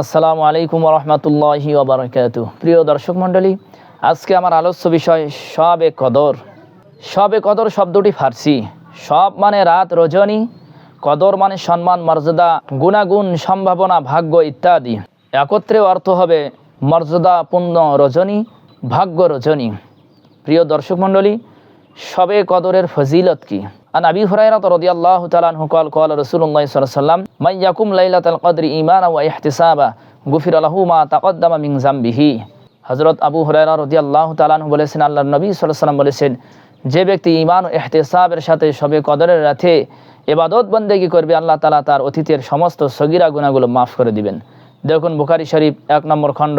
আসসালামু আলাইকুম রহমতুল্লাহি ওবরাকাতু। প্রিয় দর্শক মণ্ডলী, আজকে আমার আলোচ্য বিষয় সবে কদর। সবে কদর শব্দটি ফার্সি। সব মানে রাত রজনী, কদর মানে সম্মান, মর্যাদা, গুণাগুণ, সম্ভাবনা, ভাগ্য ইত্যাদি। একত্রে অর্থ হবে মর্যাদাপূর্ণ রজনী, ভাগ্য রজনী। প্রিয় দর্শক মণ্ডলী, সবে কদরের ফজিলত কি? আন আবি হুরাইরা তো রদিয়াল্লাহ তালানহু কল কল রসুল্লাহ সাল্লাম মাই ইয়াকুম লাইলাতাল কদরি ইমান ওয়া ইহতিসাবা গুফির আলাহু মা তাকদ্দামা মিন জাম্বিহি হজরত আবু হুরাইরা রদিয়াল্লাহ তালানহু বলেছেন আল্লাহর নবী সাল্লাহ সাল্লাম বলেছেন, যে ব্যক্তি ইমান ও এহতেসাবের সাথে সবে কদরের রাতে এবাদত বন্দেগী করবে, আল্লাহ তালা তার অতীতের সমস্ত সগিরা গুণাগুলো মাফ করে দিবেন। দেখুন বুখারী শরীফ এক নম্বর খণ্ড,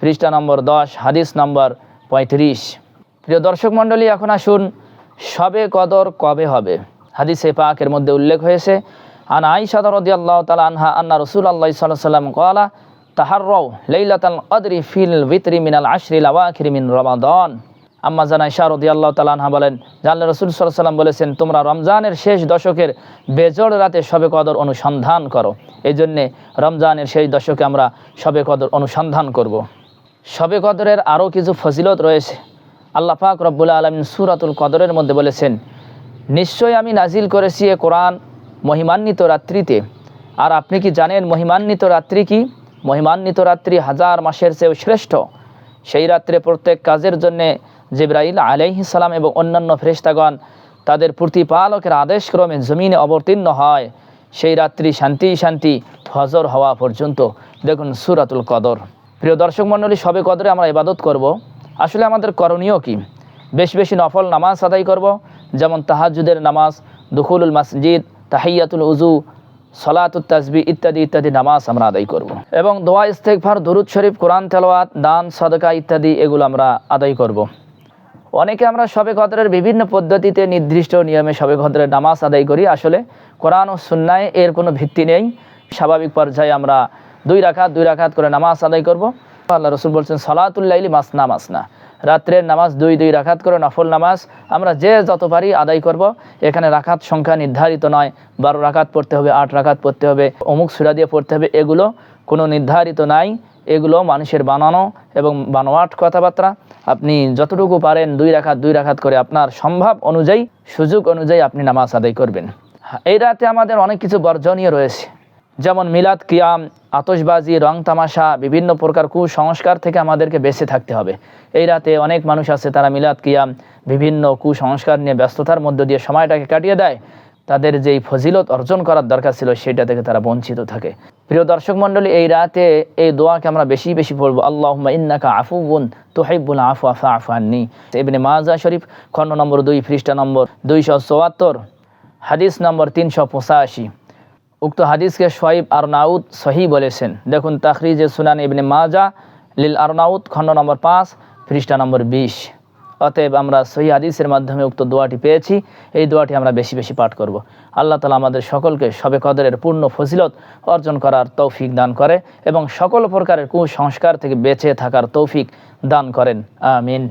পৃষ্ঠা নম্বর দশ, হাদিস নম্বর পঁয়ত্রিশ। প্রিয় দর্শক মণ্ডলী, এখন আসুন সবে কদর কবে হবে? হাদিসে পাকের মধ্যে উল্লেখ হয়েছে, আন আইসা রাদিয়াল্লাহু তাআলা আনহা আন্না সাল্লাল্লাহু আলাইহি সাল্লাম ক্বালা, তাহাররাউ লাইলাতাল কদরি ফিল ভিতরি মিনাল আশরিল আওয়াখির মিন রমাদান। আম্মা জানা ইশা রাদিয়াল্লাহু তাআলা আনহা বলেন, জানলে রসুল সাল্লাম বলেছেন, তোমরা রমজানের শেষ দশকের বেজোড় রাতে সবে কদর অনুসন্ধান করো। এই জন্যে রমজানের শেষ দশকে আমরা সবে কদর অনুসন্ধান করব। সবে কদরের আরও কিছু ফজিলত রয়েছে। আল্লাহ পাক রব্বুল আলমিন সুরাতুল কদরের মধ্যে বলেছেন, নিশ্চয় আমি নাজিল করেছি এ কোরআন মহিমান্বিত রাত্রিতে। আর আপনি কি জানেন মহিমান্বিত রাত্রি কি? মহিমান্বিত রাত্রি হাজার মাসের চেয়েও শ্রেষ্ঠ। সেই রাত্রে প্রত্যেক কাজের জন্যে জিব্রাইল সালাম এবং অন্যান্য ফেরেশতাগণ তাদের প্রতিপালকের আদেশক্রমে জমিনে অবতীর্ণ হয়। সেই রাত্রি শান্তি শান্তি ফজর হওয়া পর্যন্ত। দেখুন সুরাতুল কদর। প্রিয় দর্শক মণ্ডলী, সবে কদরে আমরা ইবাদত করব। আসলে আমাদের করণীয় কি বেশ বেশি নফল নামাজ আদায় করব, যেমন তাহাজুদের নামাজ, দুখুলুল মসজিদ, তাহিয়াতুল উজু সলাতুল তাসবি ইত্যাদি ইত্যাদি নামাজ আমরা আদায় করব। এবং দোয়া ইস্তেকফার দরুদ শরীফ, কোরআন, তেলাওয়াত, দান, সদকা ইত্যাদি এগুলো আমরা আদায় করব। অনেকে আমরা সবে কদরের বিভিন্ন পদ্ধতিতে নির্দিষ্ট নিয়মে সবে কদরের নামাজ আদায় করি আসলে কোরআন ও সুন্নায় এর কোনো ভিত্তি নেই স্বাভাবিক পর্যায়ে আমরা দুই রাখাত দুই রাখাত করে নামাজ আদায় করব আল্লাহ রসুল বলছেন সলাতুল্লাইলি মাসনা মাসনা রাত্রের নামাজ দুই দুই রাখাত করে নফল নামাজ আমরা যে যত পারি আদায় করব। এখানে রাখাত সংখ্যা নির্ধারিত নয়। বারো রাখাত পড়তে হবে, আট রাখাত পড়তে হবে, অমুক সুরা দিয়ে পড়তে হবে। এগুলো কোনো নির্ধারিত নাই। এগুলো মানুষের বানানো এবং বানোয়াট কথাবার্তা। আপনি যতটুকু পারেন দুই রাখাত দুই রাখাত করে আপনার সম্ভব অনুযায়ী, সুযোগ অনুযায়ী আপনি নামাজ আদায় করবেন। এই রাতে আমাদের অনেক কিছু বর্জনীয় রয়েছে। যেমন মিলাদ, কিয়াম আতসবাজি রং তামাশা, বিভিন্ন প্রকার কুসংস্কার থেকে আমাদেরকে বেঁচে থাকতে হবে। এই রাতে অনেক মানুষ আছে, তারা মিলাদ, কিয়াম, বিভিন্ন কুসংস্কার নিয়ে ব্যস্ততার মধ্য দিয়ে সময়টাকে কাটিয়ে দেয়। তাদের যেই ফজিলত অর্জন করার দরকার ছিল, সেটা থেকে তারা বঞ্চিত থাকে। প্রিয় দর্শক মণ্ডলী, এই রাতে এই দোয়াকে আমরা বেশি বেশি পড়ব। আল্লাহ ইন্নাকা আফুবুন তোহাইবুল আফু আফা আফু আননি। এমনি মাজা শরীফ, খণ্ড নম্বর দুই, পৃষ্ঠা নম্বর দুইশো চুয়াত্তর। হাদিস নম্বর তিনশো পঁচাশি। উক্ত হাদিসকে সোয়াইব আরনাউদ সহি বলেছেন। দেখুন তাখরিজে সুনান ইবনে মাজা, লিল আরনাউদ খণ্ড নম্বর পাঁচ, পৃষ্ঠা নম্বর বিশ। অতএব আমরা সহি হাদিসের মাধ্যমে উক্ত দোয়াটি পেয়েছি। এই দোয়াটি আমরা বেশি বেশি পাঠ করব। আল্লাহ তালা আমাদের সকলকে সবে কদরের পূর্ণ ফজিলত অর্জন করার তৌফিক দান করে এবং সকল প্রকারের কুসংস্কার থেকে বেঁচে থাকার তৌফিক দান করেন। আমিন।